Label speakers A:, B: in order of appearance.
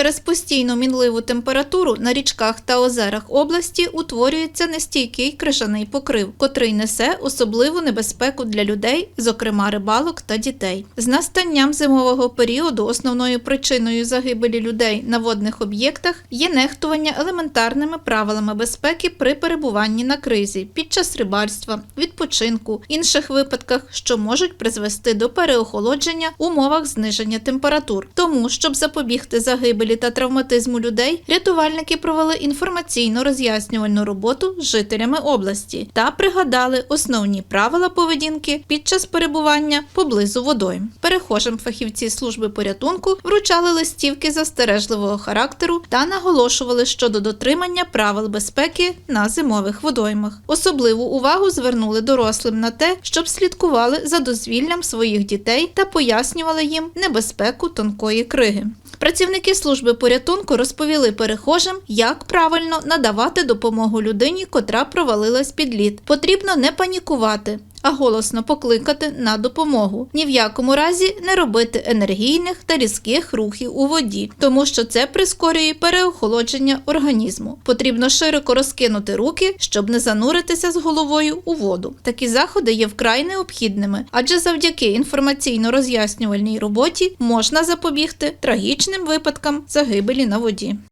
A: Через постійну мінливу температуру на річках та озерах області утворюється нестійкий крижаний покрив, котрий несе особливу небезпеку для людей, зокрема рибалок та дітей. З настанням зимового періоду основною причиною загибелі людей на водних об'єктах є нехтування елементарними правилами безпеки при перебуванні на кризі під час рибальства, відпочинку, інших випадках, що можуть призвести до переохолодження в умовах зниження температур. Тому, щоб запобігти загибелі та травматизму людей, рятувальники провели інформаційно роз'яснювальну роботу з жителями області та пригадали основні правила поведінки під час перебування поблизу водойм. Перехожим фахівці служби порятунку вручали листівки застережливого характеру та наголошували щодо дотримання правил безпеки на зимових водоймах. Особливу увагу звернули дорослим на те, щоб слідкували за дозвіллям своїх дітей та пояснювали їм небезпеку тонкої криги. Працівники служби порятунку розповіли перехожим, як правильно надавати допомогу людині, котра провалилась під лід. Потрібно не панікувати. А голосно покликати на допомогу. Ні в якому разі не робити енергійних та різких рухів у воді, тому що це прискорює переохолодження організму. Потрібно широко розкинути руки, щоб не зануритися з головою у воду. Такі заходи є вкрай необхідними, адже завдяки інформаційно-роз'яснювальній роботі можна запобігти трагічним випадкам загибелі на воді.